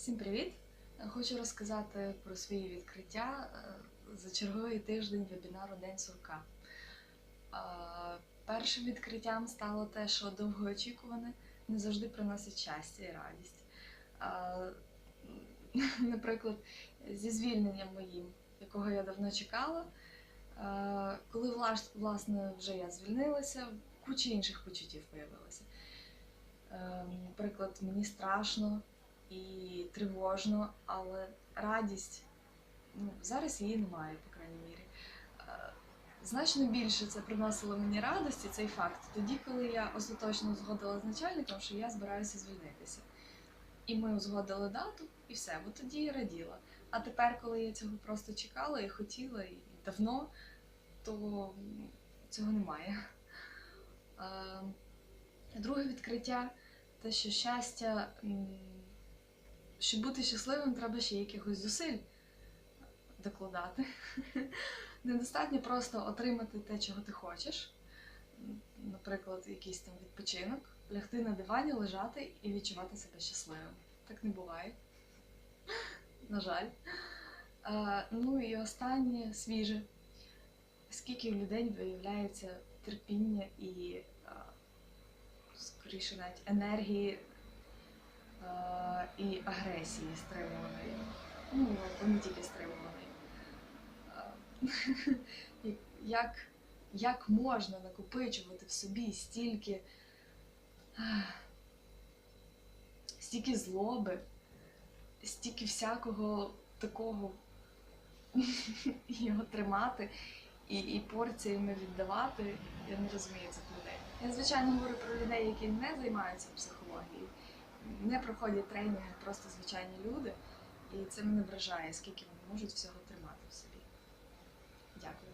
Всім привіт! Хочу розказати про свої відкриття е, за черговий тиждень вебінару День сурка. Е, Першим відкриттям стало те, що довгоочікуване не завжди приносить щастя і радість. Е, Наприклад, зі звільненням моїм, якого я давно чекала, коли власне вже я звільнилася, куча інших почуттів появилося. Е, Наприклад, мені страшно і тривожно, але радість ну, зараз її немає, по крайній мірі. Е, Значно більше це приносило мені радості, цей факт, тоді, коли я остаточно узгодила з начальником, що я збираюся звільнитися. І ми узгодили дату, і все, бо тоді я раділа. А тепер, коли я цього просто чекала і хотіла, і давно, то цього немає. Е, Друге відкриття те, що щастя, щоб бути щасливим, треба ще якихось зусиль докладати. Недостатньо просто отримати те, чого ти хочеш. Наприклад, якийсь там відпочинок, лягти на дивані, лежати і відчувати себе щасливим. Так не буває. На жаль. Е, ну і останнє свіже. Скільки в людей виявляється терпіння і е, скоріше навіть енергії і агресії стримуваної. Ну, або не тільки стримуваної. Е, як, як можна накопичувати в собі стільки, стільки злоби, стільки всякого такого його тримати і, і порціями віддавати, я не розумію цих людей. Я, звичайно, говорю про людей, які не займаються психологією, не проходять тренінги, просто звичайні люди. І це мене вражає, скільки вони можуть всього тримати в собі. Дякую.